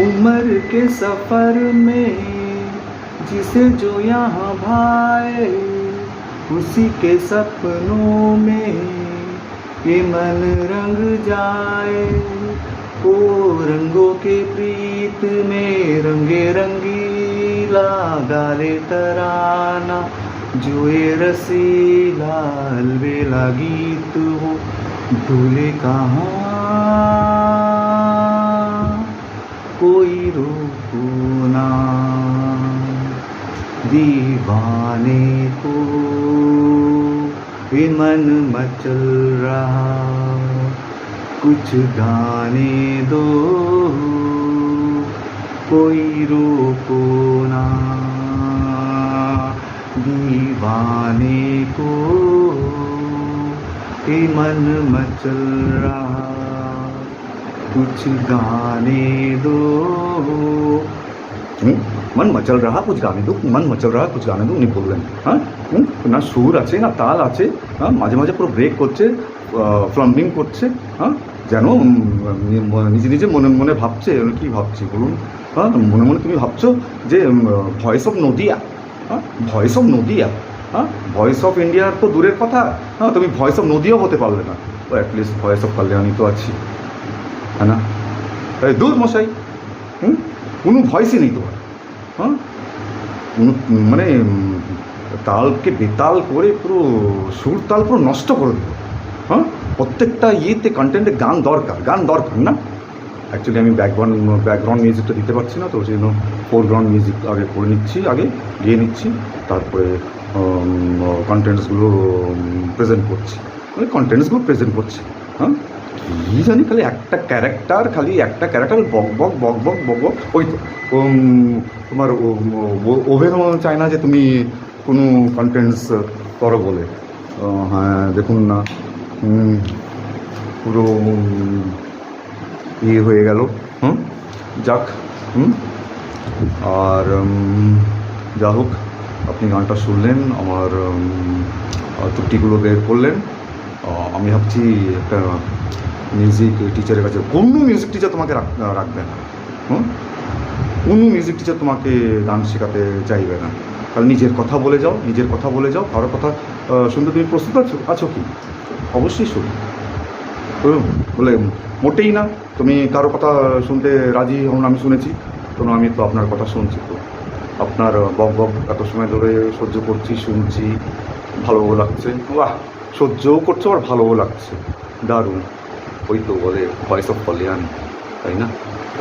उम्र के सफ़र में, जिसे जो यहाँ भाए, उसी के सपनों में ये मन रंग जाए। ओ रंगों के प्रीत में रंगे रंगीला गाले तराना, जो ये रसीला अलबेला गीत हो, भूले कहाँ दीवाने को ये मन मचल रहा। कुछ गाने दो कोई रोको ना। दीवाने को ये मन मचल रहा। कुछ गाने दो। হুম, মন মচল রাহা কুছ গানে দো মন মচল রাহা কুছ গানে দো উনি বললেন হ্যাঁ না সুর আছে না তাল আছে হ্যাঁ মাঝে মাঝে পুরো ব্রেক করছে ফ্লাম্বিং করছে হ্যাঁ যেন নিজে নিজে মনে মনে ভাবছে কি ভাবছি বলুন? হ্যাঁ মনে মনে তুমি ভাবছ যে ভয়েস অফ নদিয়া হ্যাঁ ভয়েস অফ নদিয়া হ্যাঁ ভয়েস অফ ইন্ডিয়ার তো দূরের কথা হ্যাঁ তুমি ভয়েস অফ নদিয়াও হতে পারলে না। তো অ্যাটলিস্ট ভয়েস অফ কল্যাণী তো আছি। হ্যাঁ না? দূর মশাই, হুম? কোনো ভয়েসই নেই তোমার। হ্যাঁ? মানে তালকে বেতাল করে পুরো সুর তাল পুরো নষ্ট করে দিল হ্যাঁ? প্রত্যেকটা ইয়েতে কন্টেন্টে গান দরকার গান দরকার, না? অ্যাকচুয়ালি আমি ব্যাকগ্রাউন্ড ব্যাকগ্রাউন্ড মিউজিকটা দিতে পারছি না, তো সেই জন্য ফোরগ্রাউন্ড মিউজিক আগে করে নিচ্ছি, আগে গিয়ে নিচ্ছি, তারপরে কন্টেন্টসগুলো প্রেজেন্ট করছি। মানে কন্টেন্টসগুলো প্রেজেন্ট করছি হ্যাঁ? কি খালি একটা ক্যারেক্টার খালি একটা ক্যারেক্টার বক বক বক বক বক বক। ওই তো তোমার ওভেনও চায় না যে তুমি কোনো কন্টেন্টস করো বলে। হ্যাঁ দেখুন না। পুরো ইয়ে হয়ে গেল। হুম? যাক, হুম? আর যা হোক, আপনি গানটা শুনলেন, আমার ত্রুটিগুলো বের করলেন। আমি ভাবছি একটা মিউজিক টিচারের কাছে কোনো মিউজিক টিচার তোমাকে রাখবে না। হুম? কোনো মিউজিক টিচার তোমাকে গান শেখাতে চাইবে না। কারণ নিজের কথা বলে যাও, নিজের কথা বলে যাও কারোর কথা শুনতে তুমি প্রস্তুত আছো আছো কি? অবশ্যই শুনো। বলে মোটেই না, তুমি কারও কথা শুনতে রাজি হন আমি শুনেছি। তো আমি তো আপনার কথা শুনছি তো। আপনার বক বক এত সময় ধরে সহ্য করছি, শুনছি, ভালোও লাগছে। বাহ! সহ্যও করছ আর ভালোও লাগছে। দারুণ। ওই তো বলে ভয়েস অফ কল্যাণ তাই না?